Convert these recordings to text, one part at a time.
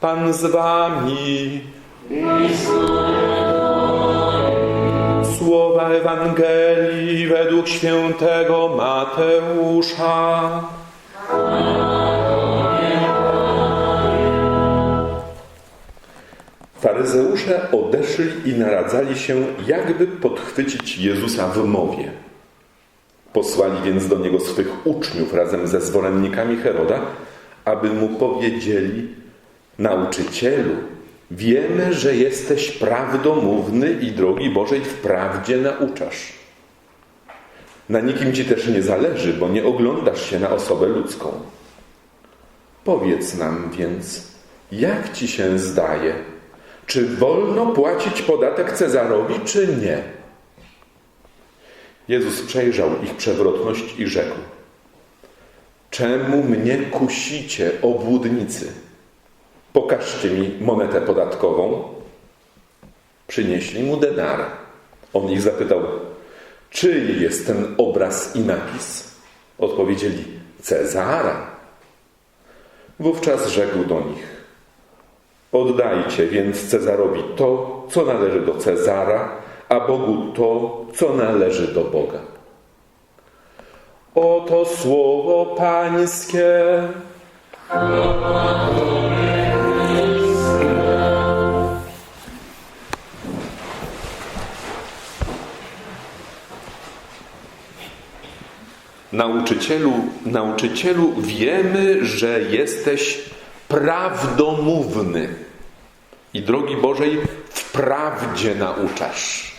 Pan z wami. Słowa Ewangelii według świętego Mateusza. Faryzeusze odeszli i naradzali się, jakby podchwycić Jezusa w mowie. Posłali więc do niego swych uczniów razem ze zwolennikami Heroda, aby mu powiedzieli: Nauczycielu, wiemy, że jesteś prawdomówny i drogi Bożej wprawdzie nauczasz. Na nikim ci też nie zależy, bo nie oglądasz się na osobę ludzką. Powiedz nam więc, jak ci się zdaje? Czy wolno płacić podatek Cezarowi, czy nie? Jezus przejrzał ich przewrotność i rzekł: Czemu mnie kusicie, obłudnicy? Pokażcie mi monetę podatkową. Przynieśli mu denar. On ich zapytał: Czyj jest ten obraz i napis? Odpowiedzieli: Cezara. Wówczas rzekł do nich: Oddajcie więc Cezarowi to, co należy do Cezara, a Bogu to, co należy do Boga. Oto słowo Pańskie. Nauczycielu, nauczycielu, wiemy, że jesteś prawdomówny i drogi Bożej wprawdzie nauczasz.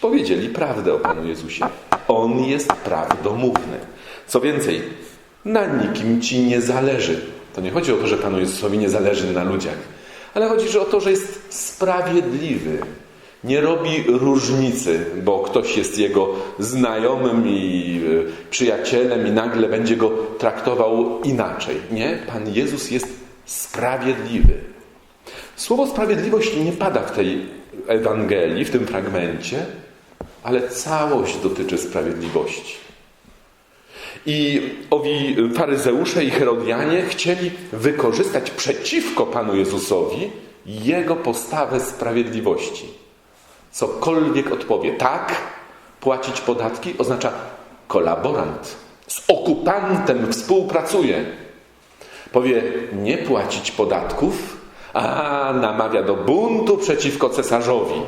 Powiedzieli prawdę o Panu Jezusie. On jest prawdomówny. Co więcej, na nikim ci nie zależy. To nie chodzi o to, że Panu Jezusowi nie zależy na ludziach, ale chodzi o to, że jest sprawiedliwy. Nie robi różnicy, bo ktoś jest jego znajomym i y, przyjacielem i nagle będzie go traktował inaczej. Nie, Pan Jezus jest sprawiedliwy. Słowo sprawiedliwość nie pada w tej Ewangelii, w tym fragmencie, ale całość dotyczy sprawiedliwości. I owi faryzeusze i herodianie chcieli wykorzystać przeciwko Panu Jezusowi jego postawę sprawiedliwości. Cokolwiek odpowie tak, płacić podatki oznacza kolaborant. Z okupantem współpracuje. Powie nie płacić podatków, a namawia do buntu przeciwko cesarzowi.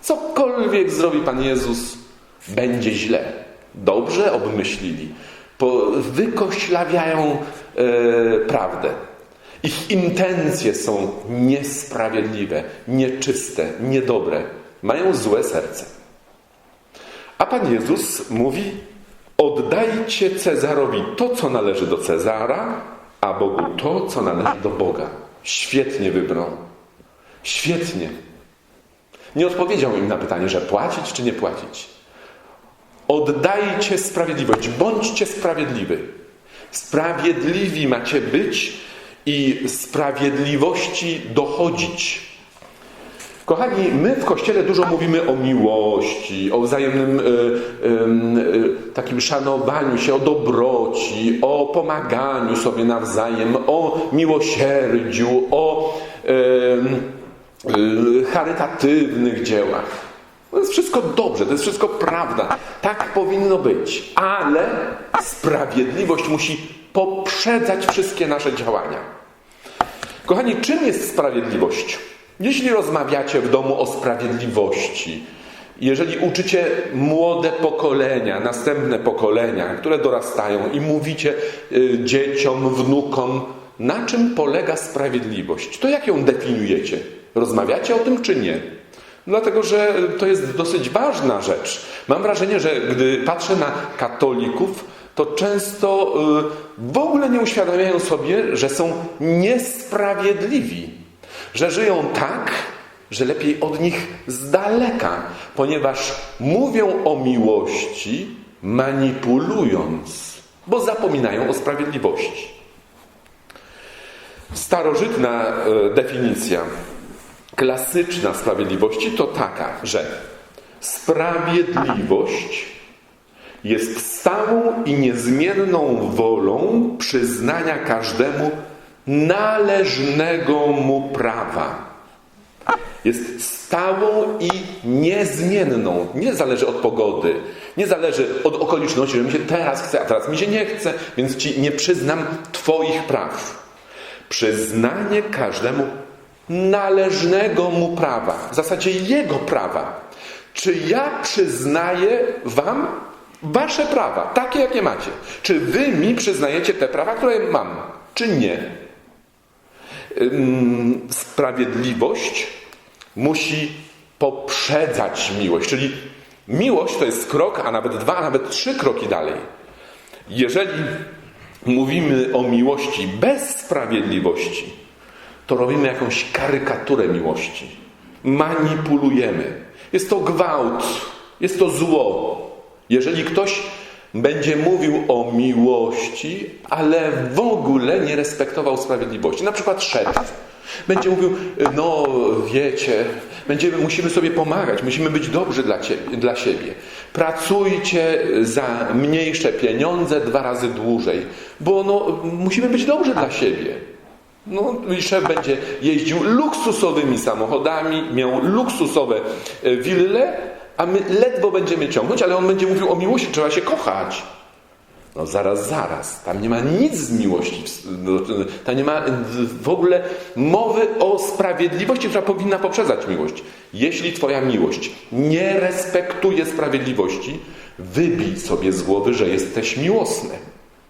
Cokolwiek zrobi Pan Jezus, będzie źle. Dobrze obmyślili. Po, wykoślawiają e, prawdę. Ich intencje są niesprawiedliwe, nieczyste, niedobre. Mają złe serce. A Pan Jezus mówi: Oddajcie Cezarowi to, co należy do Cezara, a Bogu to, co należy do Boga. Świetnie wybrał. Świetnie. Nie odpowiedział im na pytanie, że płacić czy nie płacić. Oddajcie sprawiedliwość, bądźcie sprawiedliwy. Sprawiedliwi macie być i sprawiedliwości dochodzić. Kochani, my w Kościele dużo mówimy o miłości, o wzajemnym y, y, y, takim szanowaniu się, o dobroci, o pomaganiu sobie nawzajem, o miłosierdziu, o charytatywnych dziełach. To jest wszystko dobrze, to jest wszystko prawda. Tak powinno być, ale sprawiedliwość musi poprzedzać wszystkie nasze działania. Kochani, czym jest sprawiedliwość? Jeśli rozmawiacie w domu o sprawiedliwości, jeżeli uczycie młode pokolenia, następne pokolenia, które dorastają i mówicie y, dzieciom, wnukom, na czym polega sprawiedliwość, to jak ją definiujecie? Rozmawiacie o tym czy nie? Dlatego, że to jest dosyć ważna rzecz. Mam wrażenie, że gdy patrzę na katolików, to często y, w ogóle nie uświadamiają sobie, że są niesprawiedliwi że żyją tak, że lepiej od nich z daleka, ponieważ mówią o miłości, manipulując, bo zapominają o sprawiedliwości. Starożytna e, definicja klasyczna sprawiedliwości to taka, że sprawiedliwość jest stałą i niezmienną wolą przyznania każdemu należnego mu prawa. Jest stałą i niezmienną. Nie zależy od pogody, nie zależy od okoliczności, że mi się teraz chce, a teraz mi się nie chce, więc ci nie przyznam Twoich praw. Przyznanie każdemu należnego mu prawa, w zasadzie jego prawa. Czy ja przyznaję Wam Wasze prawa, takie jakie macie? Czy Wy mi przyznajecie te prawa, które mam, czy nie? Sprawiedliwość musi poprzedzać miłość, czyli miłość to jest krok, a nawet dwa, a nawet trzy kroki dalej. Jeżeli mówimy o miłości bez sprawiedliwości, to robimy jakąś karykaturę miłości. Manipulujemy. Jest to gwałt, jest to zło. Jeżeli ktoś będzie mówił o miłości, ale w ogóle nie respektował sprawiedliwości, na przykład szef, będzie mówił, no wiecie, będziemy, musimy sobie pomagać, musimy być dobrzy dla, ciebie, dla siebie. Pracujcie za mniejsze pieniądze dwa razy dłużej, bo no, musimy być dobrzy dla siebie. No szef będzie jeździł luksusowymi samochodami, miał luksusowe wille, a my ledwo będziemy ciągnąć, ale on będzie mówił o miłości, trzeba się kochać. No zaraz, zaraz. Tam nie ma nic z miłości. No, Tam nie ma w ogóle mowy o sprawiedliwości, która powinna poprzedzać miłość. Jeśli Twoja miłość nie respektuje sprawiedliwości, wybij sobie z głowy, że jesteś miłosny.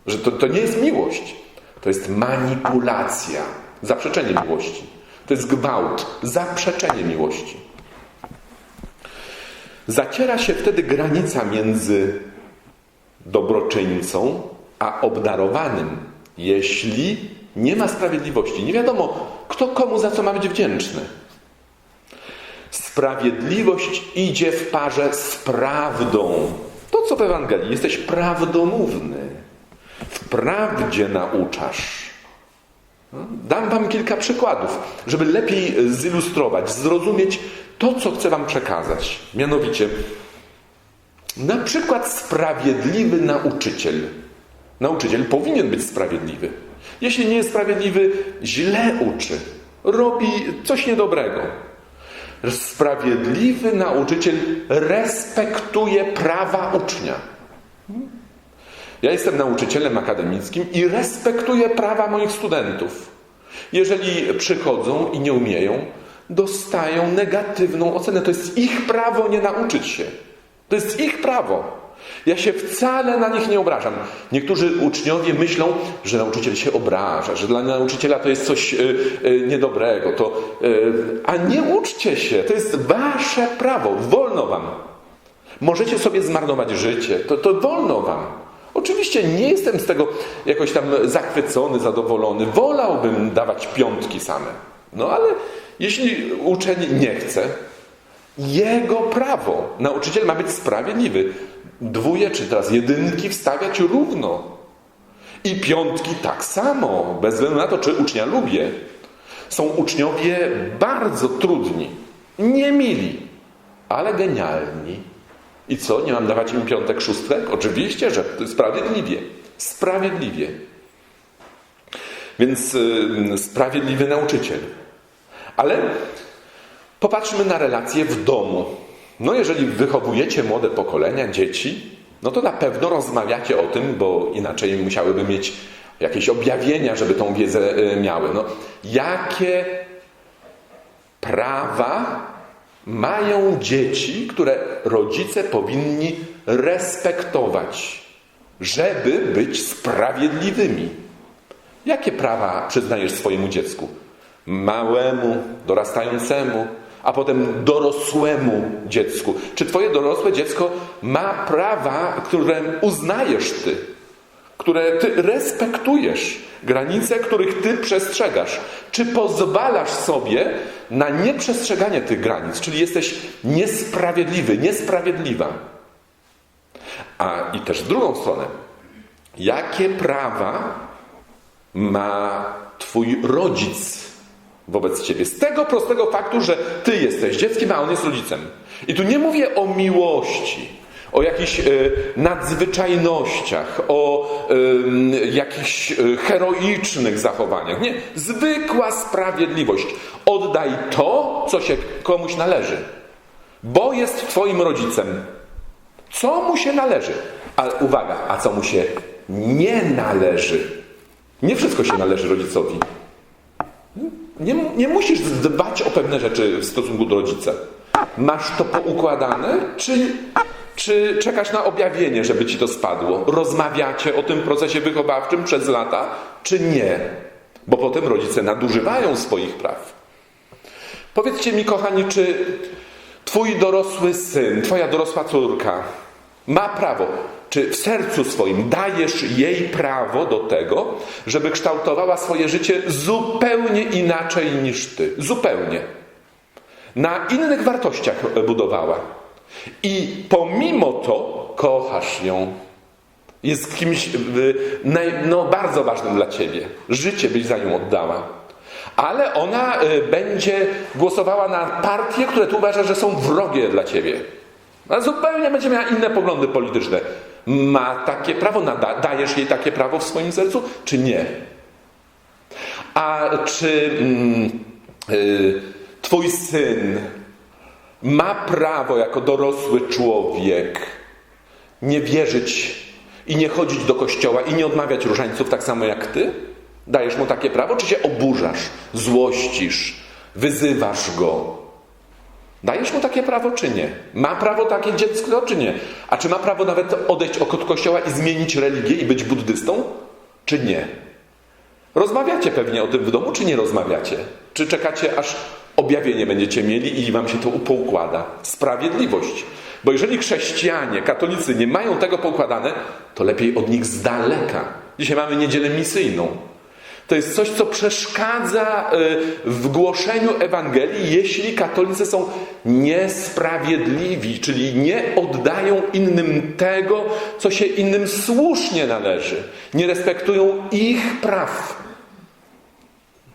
Że to, to nie jest miłość. To jest manipulacja. Zaprzeczenie miłości. To jest gwałt. Zaprzeczenie miłości. Zaciera się wtedy granica między dobroczyńcą a obdarowanym, jeśli nie ma sprawiedliwości. Nie wiadomo, kto komu za co ma być wdzięczny. Sprawiedliwość idzie w parze z prawdą. To co w Ewangelii, jesteś prawdomówny. W prawdzie nauczasz. Dam Wam kilka przykładów, żeby lepiej zilustrować, zrozumieć to, co chcę Wam przekazać. Mianowicie, na przykład sprawiedliwy nauczyciel. Nauczyciel powinien być sprawiedliwy. Jeśli nie jest sprawiedliwy, źle uczy, robi coś niedobrego. Sprawiedliwy nauczyciel respektuje prawa ucznia. Ja jestem nauczycielem akademickim i respektuję prawa moich studentów. Jeżeli przychodzą i nie umieją, dostają negatywną ocenę. To jest ich prawo nie nauczyć się. To jest ich prawo. Ja się wcale na nich nie obrażam. Niektórzy uczniowie myślą, że nauczyciel się obraża, że dla nauczyciela to jest coś y, y, niedobrego. To, y, a nie uczcie się. To jest wasze prawo. Wolno wam. Możecie sobie zmarnować życie. To, to wolno wam. Oczywiście nie jestem z tego jakoś tam zachwycony, zadowolony. Wolałbym dawać piątki same. No ale jeśli uczeń nie chce, jego prawo. Nauczyciel ma być sprawiedliwy. Dwóje czy teraz jedynki wstawiać równo. I piątki tak samo, bez względu na to, czy ucznia lubię. Są uczniowie bardzo trudni, niemili, ale genialni. I co? Nie mam dawać im piątek, szóstek? Oczywiście, że sprawiedliwie. Sprawiedliwie. Więc yy, sprawiedliwy nauczyciel. Ale Popatrzmy na relacje w domu. No, jeżeli wychowujecie młode pokolenia, dzieci, no to na pewno rozmawiacie o tym, bo inaczej musiałyby mieć jakieś objawienia, żeby tą wiedzę miały. No, jakie prawa mają dzieci, które rodzice powinni respektować, żeby być sprawiedliwymi? Jakie prawa przyznajesz swojemu dziecku? Małemu, dorastającemu, a potem dorosłemu dziecku. Czy twoje dorosłe dziecko ma prawa, które uznajesz ty, które ty respektujesz, granice, których ty przestrzegasz? Czy pozwalasz sobie na nieprzestrzeganie tych granic, czyli jesteś niesprawiedliwy, niesprawiedliwa? A i też w drugą stronę, jakie prawa ma twój rodzic wobec ciebie. Z tego prostego faktu, że ty jesteś dzieckiem, a on jest rodzicem. I tu nie mówię o miłości. O jakichś e, nadzwyczajnościach, o jakichś e, heroicznych zachowaniach. Nie, zwykła sprawiedliwość. Oddaj to, co się komuś należy, bo jest Twoim rodzicem. Co mu się należy? Ale uwaga, a co mu się nie należy? Nie wszystko się należy rodzicowi. Nie, nie musisz dbać o pewne rzeczy w stosunku do rodzica. Masz to poukładane, czy, czy czekasz na objawienie, żeby ci to spadło? Rozmawiacie o tym procesie wychowawczym przez lata, czy nie? Bo potem rodzice nadużywają swoich praw. Powiedzcie mi, kochani, czy twój dorosły syn, twoja dorosła córka ma prawo, czy w sercu swoim dajesz jej prawo do tego, żeby kształtowała swoje życie zupełnie inaczej niż ty? Zupełnie. Na innych wartościach budowała. I pomimo to kochasz ją. Jest kimś no, bardzo ważnym dla ciebie. Życie byś za nią oddała. Ale ona y, będzie głosowała na partie, które tu uważasz, że są wrogie dla ciebie. A zupełnie będzie miała inne poglądy polityczne. Ma takie prawo, dajesz jej takie prawo w swoim sercu, czy nie? A czy mm, y, twój syn ma prawo jako dorosły człowiek nie wierzyć i nie chodzić do kościoła i nie odmawiać różańców tak samo jak ty? Dajesz mu takie prawo, czy się oburzasz, złościsz, wyzywasz go? Dajesz mu takie prawo, czy nie? Ma prawo takie dziecko, czy nie? A czy ma prawo nawet odejść od kościoła i zmienić religię i być buddystą, czy nie? Rozmawiacie pewnie o tym w domu, czy nie rozmawiacie? Czy czekacie, aż objawienie będziecie mieli i wam się to poukłada? Sprawiedliwość. Bo jeżeli chrześcijanie, katolicy nie mają tego poukładane, to lepiej od nich z daleka. Dzisiaj mamy niedzielę misyjną. To jest coś, co przeszkadza y, w głoszeniu Ewangelii, jeśli katolicy są niesprawiedliwi, czyli nie oddają innym tego, co się innym słusznie należy. Nie respektują ich praw.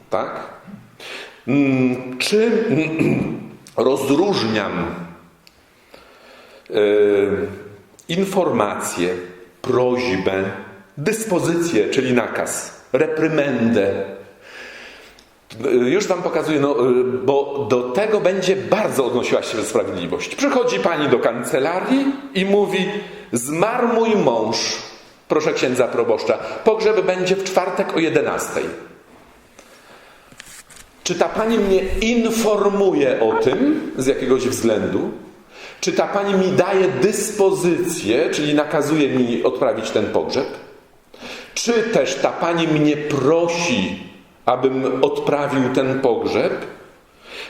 Tak? Mm, Czym rozróżniam y, informację, prośbę, dyspozycję, czyli nakaz? reprymendę. Już Wam pokazuję, no, bo do tego będzie bardzo odnosiła się sprawiedliwość. Przychodzi pani do kancelarii i mówi: Zmarł mój mąż, proszę księdza proboszcza, pogrzeb będzie w czwartek o 11. Czy ta pani mnie informuje o tym z jakiegoś względu? Czy ta pani mi daje dyspozycję, czyli nakazuje mi odprawić ten pogrzeb? Czy też ta pani mnie prosi, abym odprawił ten pogrzeb?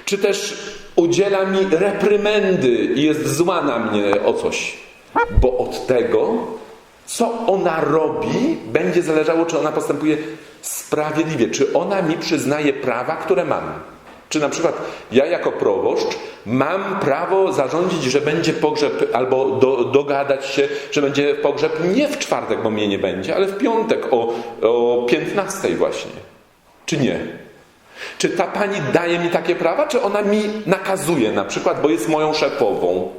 Czy też udziela mi reprymendy i jest zła na mnie o coś? Bo od tego, co ona robi, będzie zależało, czy ona postępuje sprawiedliwie, czy ona mi przyznaje prawa, które mam. Czy na przykład ja jako proboszcz mam prawo zarządzić, że będzie pogrzeb, albo do, dogadać się, że będzie pogrzeb nie w czwartek, bo mnie nie będzie, ale w piątek o, o 15 właśnie. Czy nie? Czy ta pani daje mi takie prawa, czy ona mi nakazuje na przykład, bo jest moją szefową?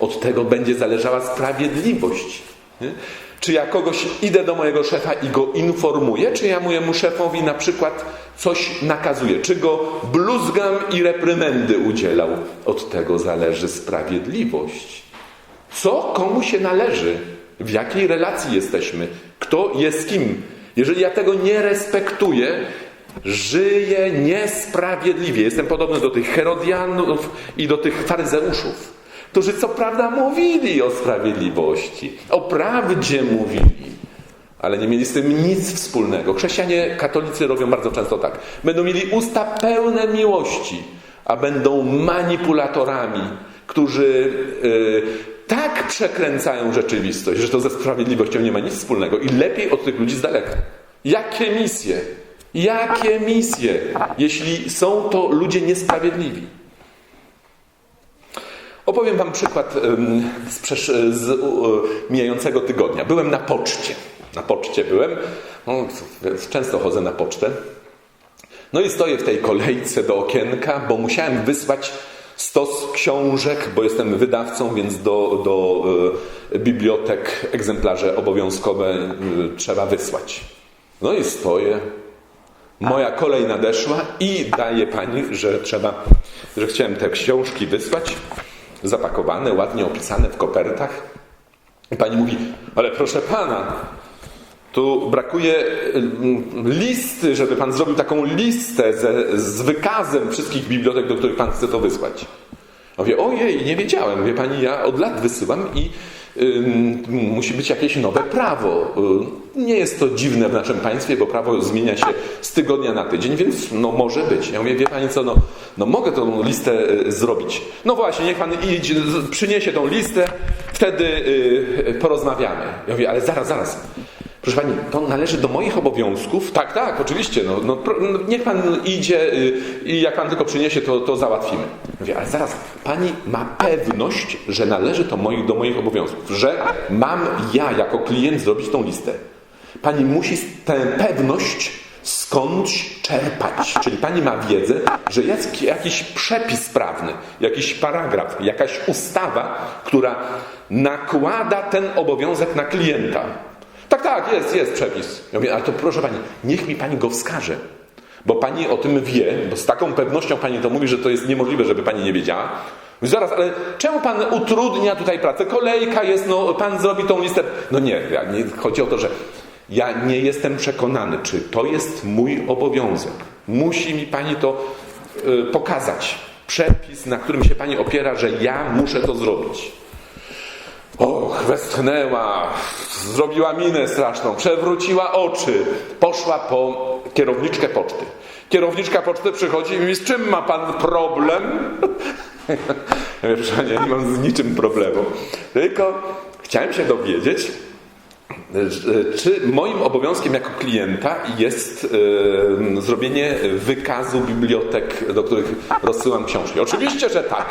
Od tego będzie zależała sprawiedliwość. Czy ja kogoś idę do mojego szefa i go informuję, czy ja mojemu szefowi na przykład coś nakazuję, czy go bluzgam i reprymendy udzielał. Od tego zależy sprawiedliwość. Co komu się należy? W jakiej relacji jesteśmy? Kto jest kim? Jeżeli ja tego nie respektuję, żyję niesprawiedliwie. Jestem podobny do tych Herodianów i do tych faryzeuszów którzy co prawda mówili o sprawiedliwości, o prawdzie mówili, ale nie mieli z tym nic wspólnego. Chrześcijanie katolicy robią bardzo często tak. Będą mieli usta pełne miłości, a będą manipulatorami, którzy yy, tak przekręcają rzeczywistość, że to ze sprawiedliwością nie ma nic wspólnego i lepiej od tych ludzi z daleka. Jakie misje? Jakie misje, jeśli są to ludzie niesprawiedliwi? Opowiem Wam przykład z, z mijającego tygodnia. Byłem na poczcie. Na poczcie byłem. No, często chodzę na pocztę. No i stoję w tej kolejce do okienka, bo musiałem wysłać stos książek, bo jestem wydawcą, więc do, do e, bibliotek egzemplarze obowiązkowe e, trzeba wysłać. No i stoję. Moja kolej nadeszła i daje pani, że trzeba, że chciałem te książki wysłać, zapakowane, ładnie opisane w kopertach. I pani mówi, ale proszę pana, tu brakuje mm, listy, żeby pan zrobił taką listę ze, z wykazem wszystkich bibliotek, do których pan chce to wysłać. Ja mówię, ojej, nie wiedziałem. Wie pani, ja od lat wysyłam i musi być jakieś nowe prawo. Nie jest to dziwne w naszym państwie, bo prawo zmienia się z tygodnia na tydzień, więc no może być. Ja mówię, wie pani co, no, no mogę tą listę y, zrobić. No właśnie, niech pan z- przyniesie tą listę, wtedy y, porozmawiamy. Ja mówię, ale zaraz, zaraz. Proszę pani, to należy do moich obowiązków? Tak, tak, oczywiście. No, no, no, niech pan idzie y, i jak pan tylko przyniesie, to, to załatwimy. Mówię, ale zaraz, pani ma pewność, że należy to do moich obowiązków, że mam ja jako klient zrobić tą listę. Pani musi tę pewność skądś czerpać. Czyli pani ma wiedzę, że jest jakiś przepis prawny, jakiś paragraf, jakaś ustawa, która nakłada ten obowiązek na klienta. Tak, tak, jest, jest przepis. Ja mówię, ale to proszę pani, niech mi pani go wskaże. Bo pani o tym wie, bo z taką pewnością pani to mówi, że to jest niemożliwe, żeby pani nie wiedziała. Mówię, Zaraz, ale czemu pan utrudnia tutaj pracę? Kolejka jest, no pan zrobi tą listę. No nie, ja nie chodzi o to, że ja nie jestem przekonany, czy to jest mój obowiązek. Musi mi pani to y, pokazać. Przepis, na którym się pani opiera, że ja muszę to zrobić. Och, westchnęła, zrobiła minę straszną, przewróciła oczy, poszła po kierowniczkę poczty. Kierowniczka poczty przychodzi i mówi, z czym ma pan problem? Ja mówię, ja nie mam z niczym problemu. Tylko chciałem się dowiedzieć, czy moim obowiązkiem jako klienta jest zrobienie wykazu bibliotek, do których rozsyłam książki? Oczywiście, że tak.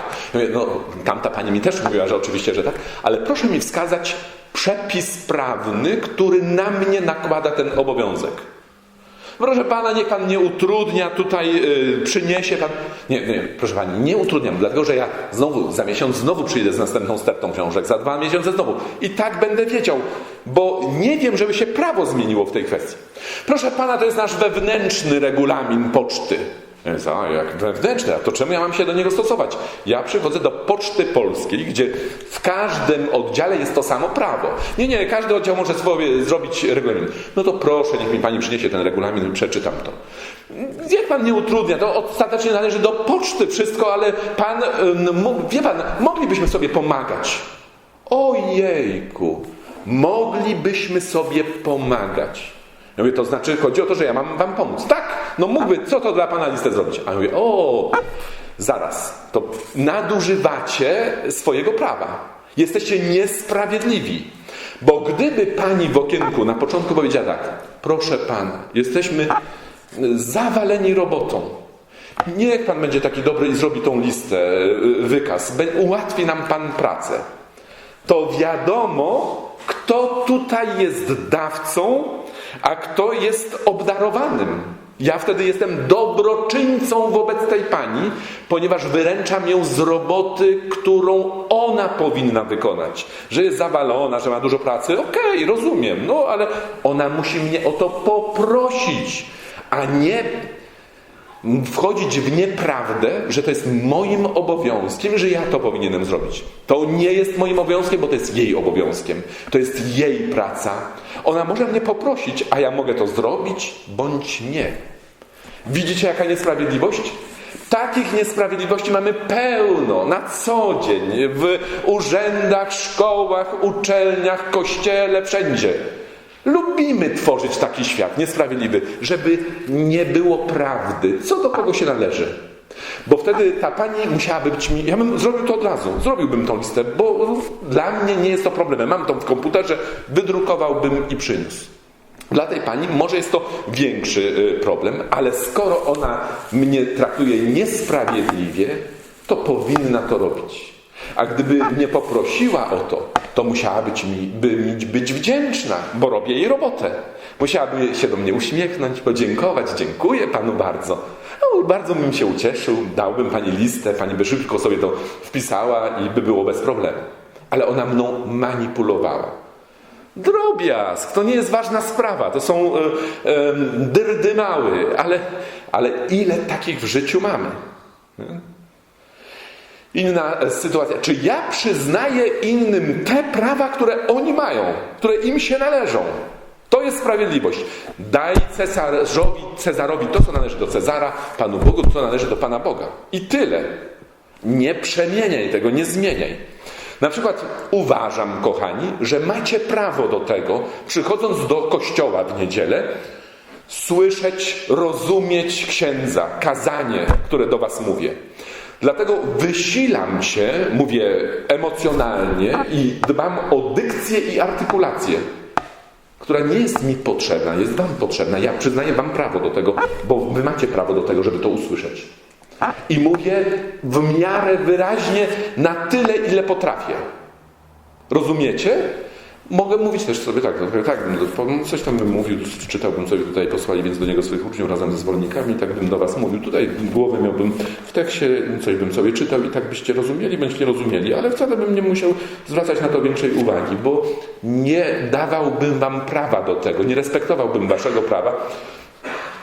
No, tamta pani mi też mówiła, że oczywiście, że tak, ale proszę mi wskazać przepis prawny, który na mnie nakłada ten obowiązek. Proszę pana, niech pan nie utrudnia, tutaj y, przyniesie pan. Nie, nie, proszę pani, nie utrudniam, dlatego że ja znowu za miesiąc znowu przyjdę z następną stertą książek, za dwa miesiące znowu. I tak będę wiedział, bo nie wiem, żeby się prawo zmieniło w tej kwestii. Proszę pana, to jest nasz wewnętrzny regulamin poczty. Ja mówię, A, jak wewnętrzny, a to czemu ja mam się do niego stosować? Ja przychodzę do Poczty Polskiej, gdzie w każdym oddziale jest to samo prawo. Nie, nie, każdy oddział może sobie zrobić regulamin. No to proszę, niech mi pani przyniesie ten regulamin, przeczytam to. Jak pan nie utrudnia, to ostatecznie należy do poczty wszystko, ale pan, wie pan, moglibyśmy sobie pomagać. Ojejku, moglibyśmy sobie pomagać. Ja mówię, to znaczy, chodzi o to, że ja mam wam pomóc. Tak, no mógłby, co to dla pana listę zrobić? A ja mówię, o, zaraz, to nadużywacie swojego prawa. Jesteście niesprawiedliwi. Bo gdyby pani w okienku na początku powiedziała tak, proszę pana, jesteśmy zawaleni robotą. Niech pan będzie taki dobry i zrobi tą listę, y, wykaz. Ułatwi nam pan pracę to wiadomo, kto tutaj jest dawcą, a kto jest obdarowanym. Ja wtedy jestem dobroczyńcą wobec tej pani, ponieważ wyręczam ją z roboty, którą ona powinna wykonać. Że jest zawalona, że ma dużo pracy, okej, rozumiem, no ale ona musi mnie o to poprosić, a nie wchodzić w nieprawdę, że to jest moim obowiązkiem, że ja to powinienem zrobić. To nie jest moim obowiązkiem, bo to jest jej obowiązkiem. To jest jej praca. Ona może mnie poprosić, a ja mogę to zrobić bądź nie. Widzicie, jaka niesprawiedliwość? Takich niesprawiedliwości mamy pełno na co dzień w urzędach, szkołach, uczelniach, kościele, wszędzie. Lubimy tworzyć taki świat niesprawiedliwy, żeby nie było prawdy, co do kogo się należy. Bo wtedy ta pani musiałaby być mi. Ja bym zrobił to od razu, zrobiłbym tą listę, bo dla mnie nie jest to problemem. Mam to w komputerze, wydrukowałbym i przyniósł. Dla tej pani może jest to większy y, problem, ale skoro ona mnie traktuje niesprawiedliwie, to powinna to robić. A gdyby mnie poprosiła o to, to musiała być mi, by być wdzięczna, bo robię jej robotę. Musiałaby się do mnie uśmiechnąć, podziękować. Dziękuję panu bardzo. No, bardzo bym się ucieszył, dałbym pani listę, pani by szybko sobie to wpisała i by było bez problemu. Ale ona mną manipulowała. Drobiazg, to nie jest ważna sprawa, to są e, e, dyrdymały, ale, ale ile takich w życiu mamy? Inna sytuacja. Czy ja przyznaję innym te prawa, które oni mają, które im się należą? To jest sprawiedliwość. Daj Cesarowi, Cezarowi to, co należy do Cezara, Panu Bogu to, co należy do Pana Boga. I tyle. Nie przemieniaj tego, nie zmieniaj. Na przykład uważam, kochani, że macie prawo do tego, przychodząc do kościoła w niedzielę, słyszeć, rozumieć księdza, kazanie, które do Was mówię. Dlatego wysilam się, mówię emocjonalnie i dbam o dykcję i artykulację, która nie jest mi potrzebna, jest Wam potrzebna. Ja przyznaję Wam prawo do tego, bo Wy macie prawo do tego, żeby to usłyszeć. I mówię w miarę wyraźnie na tyle, ile potrafię. Rozumiecie? Mogę mówić też sobie tak, tak, tak coś tam bym mówił, czytałbym sobie tutaj posłali więc do niego swoich uczniów razem ze zwolnikami, tak bym do was mówił. Tutaj głowę miałbym w tekście, coś bym sobie czytał i tak byście rozumieli, będziecie rozumieli, ale wcale bym nie musiał zwracać na to większej uwagi, bo nie dawałbym wam prawa do tego, nie respektowałbym waszego prawa,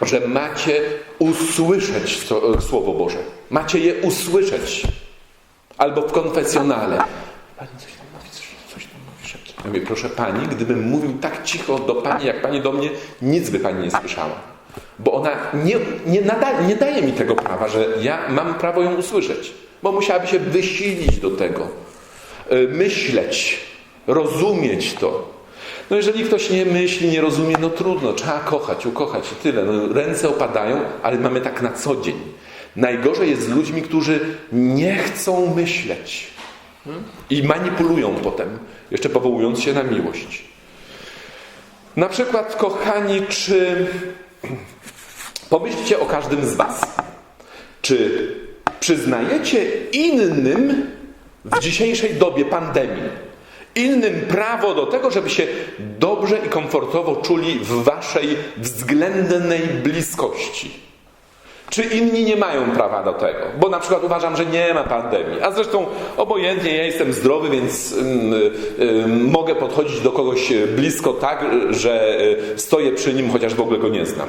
że macie usłyszeć Słowo Boże. Macie je usłyszeć. Albo w konfesjonale. Pani coś tam Ja mówię, proszę Pani, gdybym mówił tak cicho do Pani, jak Pani do mnie, nic by Pani nie słyszała. Bo ona nie, nie, nada, nie daje mi tego prawa, że ja mam prawo ją usłyszeć. Bo musiałaby się wysilić do tego. Myśleć, rozumieć to. No jeżeli ktoś nie myśli, nie rozumie, no trudno, trzeba kochać, ukochać i tyle. No, ręce opadają, ale mamy tak na co dzień. Najgorzej jest z ludźmi, którzy nie chcą myśleć i manipulują potem, jeszcze powołując się na miłość. Na przykład, kochani, czy pomyślcie o każdym z Was. Czy przyznajecie innym w dzisiejszej dobie pandemii innym prawo do tego, żeby się dobrze i komfortowo czuli w waszej względnej bliskości. Czy inni nie mają prawa do tego? Bo na przykład uważam, że nie ma pandemii. A zresztą obojętnie ja jestem zdrowy, więc y, y, mogę podchodzić do kogoś blisko tak, że y, stoję przy nim, chociaż w ogóle go nie znam.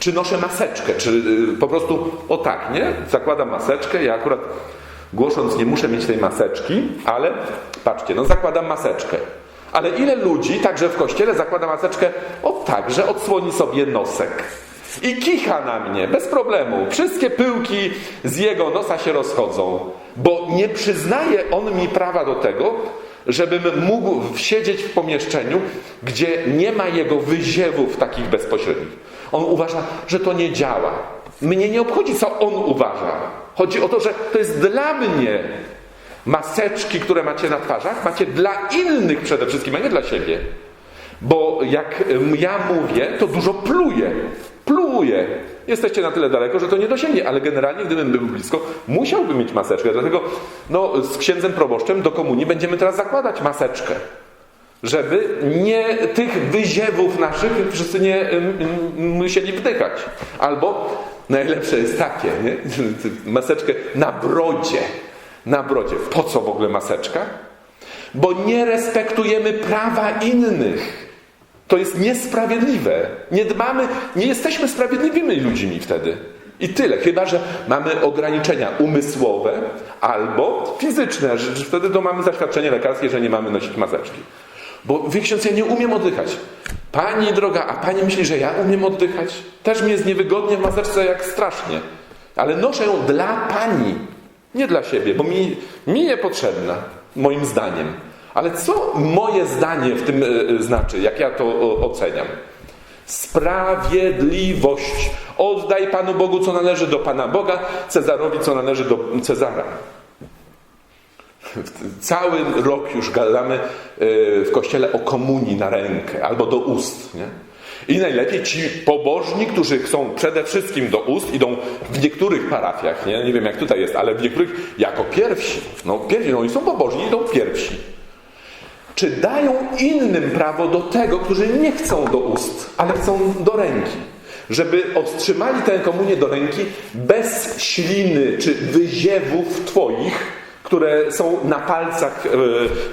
Czy noszę maseczkę, czy y, po prostu o tak, nie? Zakładam maseczkę, ja akurat Głosząc, nie muszę mieć tej maseczki, ale patrzcie, no zakładam maseczkę. Ale ile ludzi, także w kościele, zakłada maseczkę, o tak, że odsłoni sobie nosek. I kicha na mnie, bez problemu. Wszystkie pyłki z jego nosa się rozchodzą, bo nie przyznaje on mi prawa do tego, żebym mógł siedzieć w pomieszczeniu, gdzie nie ma jego wyziewów takich bezpośrednich. On uważa, że to nie działa. Mnie nie obchodzi, co on uważa. Chodzi o to, że to jest dla mnie. Maseczki, które macie na twarzach, macie dla innych przede wszystkim, a nie dla siebie. Bo jak ja mówię, to dużo pluję. Pluję. Jesteście na tyle daleko, że to nie dosięgnie, ale generalnie, gdybym był blisko, musiałbym mieć maseczkę. Dlatego no, z księdzem proboszczem do komunii będziemy teraz zakładać maseczkę. Żeby nie tych wyziewów naszych wszyscy nie musieli wdychać. Albo Najlepsze jest takie, nie? Maseczkę na brodzie. Na brodzie. Po co w ogóle maseczka? Bo nie respektujemy prawa innych. To jest niesprawiedliwe. Nie dbamy, nie jesteśmy sprawiedliwymi ludźmi wtedy. I tyle, chyba że mamy ograniczenia umysłowe albo fizyczne, że wtedy to mamy zaświadczenie lekarskie, że nie mamy nosić maseczki. Bo wie ksiądz, ja nie umiem oddychać. Pani droga, a pani myśli, że ja umiem oddychać? Też mi jest niewygodnie w maseczce jak strasznie. Ale noszę ją dla pani, nie dla siebie, bo mi, mi niepotrzebna, moim zdaniem. Ale co moje zdanie w tym e, znaczy, jak ja to oceniam? Sprawiedliwość. Oddaj Panu Bogu, co należy do Pana Boga, Cezarowi, co należy do Cezara. Cały rok już gadamy e, w kościele o komunii na rękę albo do ust. Nie? I najlepiej ci pobożni, którzy chcą przede wszystkim do ust, idą w niektórych parafiach, nie, nie wiem jak tutaj jest, ale w niektórych jako pierwsi. No pierwsi, no oni są pobożni, idą pierwsi. Czy dają innym prawo do tego, którzy nie chcą do ust, ale chcą do ręki. Żeby otrzymali tę komunię do ręki bez śliny czy wyziewów Twoich, które są na palcach e,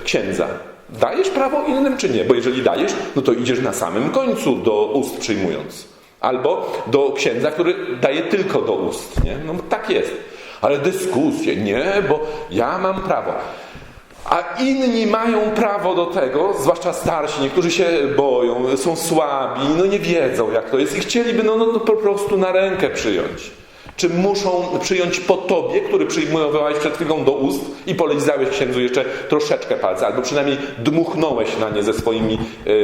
księdza. Dajesz prawo innym czy nie? Bo jeżeli dajesz, no to idziesz na samym końcu do ust przyjmując. Albo do księdza, który daje tylko do ust. Nie? No tak jest. Ale dyskusje, nie, bo ja mam prawo. A inni mają prawo do tego, zwłaszcza starsi, niektórzy się boją, są słabi, no nie wiedzą jak to jest i chcieliby no, no, po prostu na rękę przyjąć. Czy muszą przyjąć po tobie, który przyjmowałeś przed chwilą do ust i polizałeś księdzu jeszcze troszeczkę palca, albo przynajmniej dmuchnąłeś na nie ze swoimi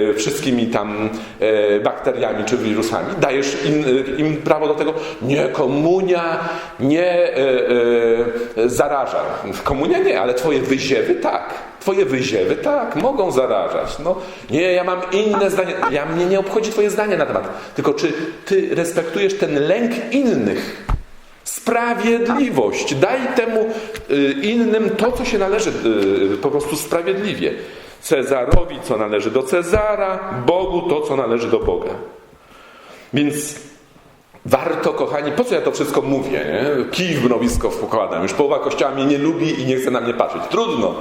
e, wszystkimi tam e, bakteriami czy wirusami. Dajesz im, e, im prawo do tego. Nie, komunia nie e, zaraża. Komunia nie, ale twoje wyziewy tak. Twoje wyziewy tak, mogą zarażać. No, nie, ja mam inne zdanie. Ja mnie nie obchodzi twoje zdanie na temat. Tylko czy ty respektujesz ten lęk innych? Sprawiedliwość. Daj temu y, innym to, co się należy y, po prostu sprawiedliwie. Cezarowi, co należy do Cezara, Bogu to, co należy do Boga. Więc warto, kochani, po co ja to wszystko mówię? Nie? Kij w mrowisko wkładam. Już połowa kościoła mnie nie lubi i nie chce na mnie patrzeć. Trudno.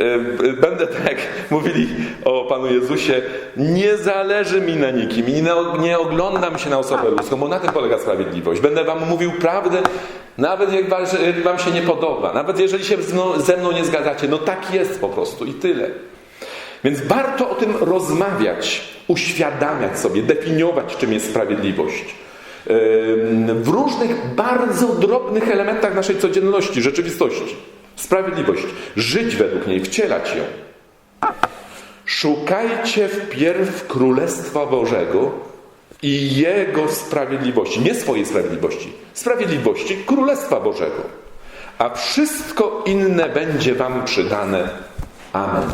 Y, Będę tak mówili o Panu Jezusie, nie zależy mi na nikim i nie, oglądam się na osobę ludzką, bo na tym polega sprawiedliwość. Będę Wam mówił prawdę, nawet jak wam, się nie podoba, nawet jeżeli się ze mną, ze mną nie zgadzacie, no tak jest po prostu i tyle. Więc warto o tym rozmawiać, uświadamiać sobie, definiować, czym jest sprawiedliwość. W różnych bardzo drobnych elementach naszej codzienności, rzeczywistości. Sprawiedliwość. Żyć według niej, wcielać ją. Szukajcie wpierw Królestwa Bożego i Jego sprawiedliwości. Nie swojej sprawiedliwości. Sprawiedliwości Królestwa Bożego. A wszystko inne będzie Wam przydane. Amen.